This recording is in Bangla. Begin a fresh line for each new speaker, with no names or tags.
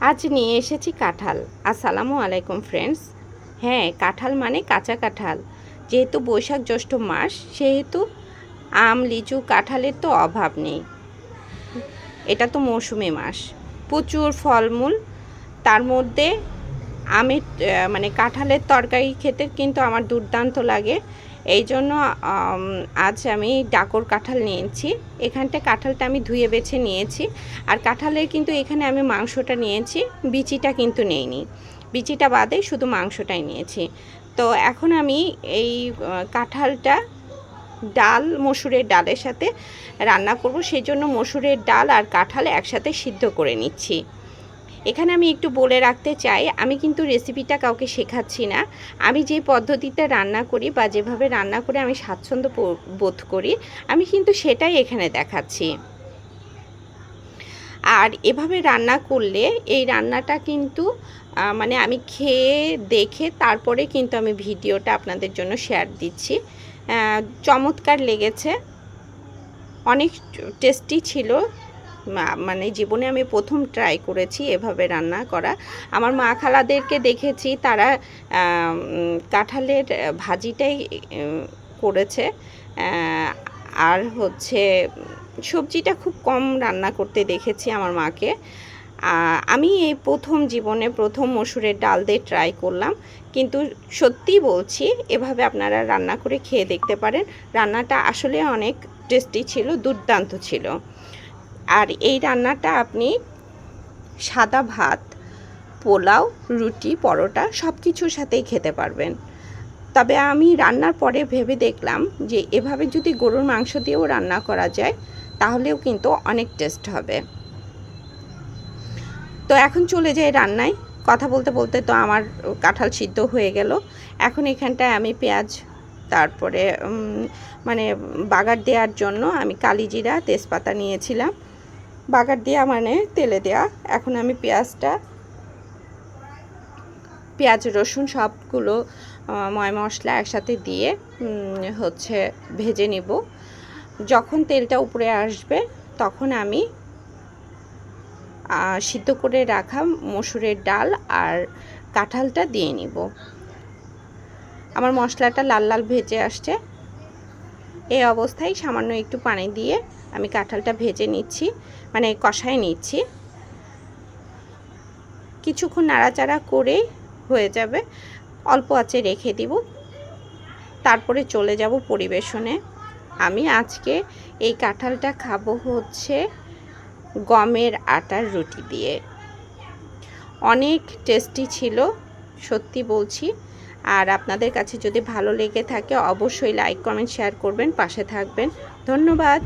আজ নিয়ে এসেছি কাঁঠাল। আসসালামু আলাইকুম ফ্রেন্ডস হ্যাঁ কাঁঠাল মানে কাঁচা কাঁঠাল। যেহেতু বৈশাখ জ্যৈষ্ঠ মাস, সেহেতু আম, লিচু, কাঁঠালের তো অভাব নেই। এটা তো মৌসুমি মাস। প্রচুর ফলমূল, তার মধ্যে আমের মানে কাঁঠালের তরকারি খেতে কিন্তু আমার দুর্দান্ত লাগে। এই জন্য আজ আমি ডাকর কাঁঠাল নিয়েছি। এখানটা কাঁঠালটা আমি ধুয়ে বেছে নিয়েছি। আর কাঁঠালের কিন্তু এখানে আমি মাংসটা নিয়েছি, বিচিটা কিন্তু নেইনি। বিচিটা বাদে শুধু মাংসটাই নিয়েছি। তো এখন আমি এই কাঁঠালটা ডাল, মসুরের ডালের সাথে রান্না করব। সেই জন্য মসুরের ডাল আর কাঁঠাল একসাথে সিদ্ধ করে নিচ্ছি। এখানে আমি একটু বলে রাখতে চাই, আমি কিন্তু রেসিপিটা কাউকে শেখাচ্ছি না। আমি যে পদ্ধতিতে রান্না করি বা যেভাবে রান্না করে আমি স্বাচ্ছন্দ্য বোধ- করি, আমি কিন্তু সেটাই এখানে দেখাচ্ছি। আর এভাবে রান্না করলে এই রান্নাটা কিন্তু মানে আমি খেয়ে দেখে তারপরে কিন্তু আমি ভিডিওটা আপনাদের জন্য শেয়ার দিচ্ছি। চমৎকার লেগেছে। অনেক টেস্টি ছিল। মানে জীবনে আমি প্রথম ট্রাই করেছি এভাবে রান্না করা। আমার মা খালাদেরকে দেখেছি, তারা কাঁঠালের ভাজিটাই করেছে। আর হচ্ছে সবজিটা খুব কম রান্না করতে দেখেছি আমার মাকে। আমি এই প্রথম জীবনে প্রথম মসুরের ডাল দিয়ে ট্রাই করলাম। কিন্তু সত্যি বলছি, এভাবে আপনারা রান্না করে খেয়ে দেখতে পারেন। রান্নাটা আসলে অনেক টেস্টি ছিল, দুর্দান্ত ছিল। আর এই রান্নাটা আপনি সাদা ভাত, পোলাও, রুটি, পরোটা সব কিছুর সাথেই খেতে পারবেন। তবে আমি রান্নার পরে ভেবে দেখলাম যে এভাবে যদি গরুর মাংস দিয়েও রান্না করা যায়, তাহলেও কিন্তু অনেক টেস্ট হবে। তো এখন চলে যাই রান্নায়। কথা বলতে বলতে তো আমার কাঁঠাল সিদ্ধ হয়ে গেল। এখন এখানটায় আমি পেঁয়াজ, তারপরে মানে বাগার দেওয়ার জন্য আমি কালিজিরা, তেজপাতা নিয়েছিলাম। বাগার দেওয়া মানে তেলে দেওয়া এখন আমি পেঁয়াজটা, পেঁয়াজ, রসুন সবগুলো ময় মশলা একসাথে দিয়ে হচ্ছে ভেজে নিব। যখন তেলটা উপরে আসবে, তখন আমি সিদ্ধ করে রাখা মসুরের ডাল আর কাঁঠালটা দিয়ে নিব। আমার মশলাটা লাল লাল ভেজে আসছে। এই অবস্থায় সামান্য একটু পানি দিয়ে আমি কাঁঠালটা ভেজে নিচ্ছি মানে কষায় নিচ্ছি। কিছুক্ষণ নাড়াচাড়া করে হয়ে যাবে, অল্প আছে রেখে দিব। তারপরে চলে যাব পরিবেশনে। আমি আজকে এই কাঁঠালটা খাব হচ্ছে গমের আটার রুটি দিয়ে। অনেক টেস্টি ছিল, সত্যি বলছি। আর আপনাদের কাছে যদি ভালো লেগে থাকে, অবশ্যই লাইক, কমেন্ট, শেয়ার করবেন, পাশে থাকবেন। ধন্যবাদ।